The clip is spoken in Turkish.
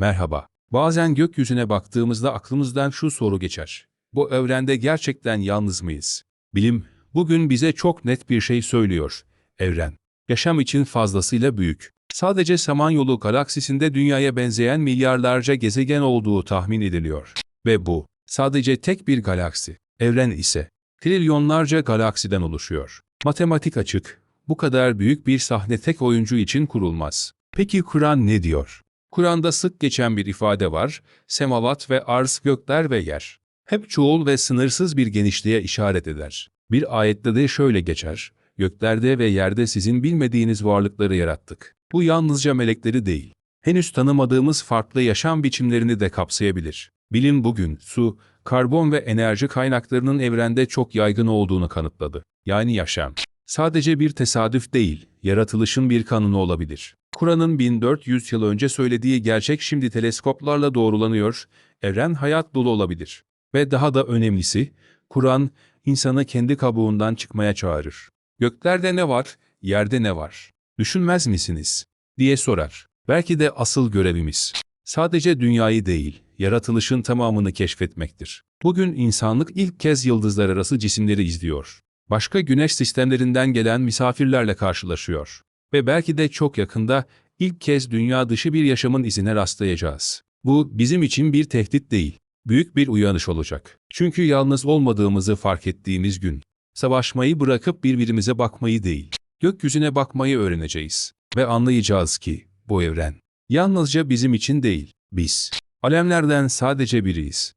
Merhaba. Bazen gökyüzüne baktığımızda aklımızdan şu soru geçer. Bu evrende gerçekten yalnız mıyız? Bilim, bugün bize çok net bir şey söylüyor. Evren, yaşam için fazlasıyla büyük. Sadece Samanyolu galaksisinde dünyaya benzeyen milyarlarca gezegen olduğu tahmin ediliyor. Ve bu, sadece tek bir galaksi. Evren ise, trilyonlarca galaksiden oluşuyor. Matematik açık, bu kadar büyük bir sahne tek oyuncu için kurulmaz. Peki Kur'an ne diyor? Kur'an'da sık geçen bir ifade var, semavat ve arz gökler ve yer. Hep çoğul ve sınırsız bir genişliğe işaret eder. Bir ayette de şöyle geçer, göklerde ve yerde sizin bilmediğiniz varlıkları yarattık. Bu yalnızca melekleri değil, henüz tanımadığımız farklı yaşam biçimlerini de kapsayabilir. Bilim bugün su, karbon ve enerji kaynaklarının evrende çok yaygın olduğunu kanıtladı. Yani yaşam. Sadece bir tesadüf değil, yaratılışın bir kanunu olabilir. Kur'an'ın 1400 yıl önce söylediği gerçek şimdi teleskoplarla doğrulanıyor, evren hayat dolu olabilir. Ve daha da önemlisi, Kur'an, insanı kendi kabuğundan çıkmaya çağırır. Göklerde ne var, yerde ne var? Düşünmez misiniz? diye sorar. Belki de asıl görevimiz. Sadece dünyayı değil, yaratılışın tamamını keşfetmektir. Bugün insanlık ilk kez yıldızlar arası cisimleri izliyor. Başka güneş sistemlerinden gelen misafirlerle karşılaşıyor. Ve belki de çok yakında ilk kez dünya dışı bir yaşamın izine rastlayacağız. Bu bizim için bir tehdit değil, büyük bir uyanış olacak. Çünkü yalnız olmadığımızı fark ettiğimiz gün, savaşmayı bırakıp birbirimize bakmayı değil, gökyüzüne bakmayı öğreneceğiz. Ve anlayacağız ki bu evren yalnızca bizim için değil, biz alemlerden sadece biriyiz.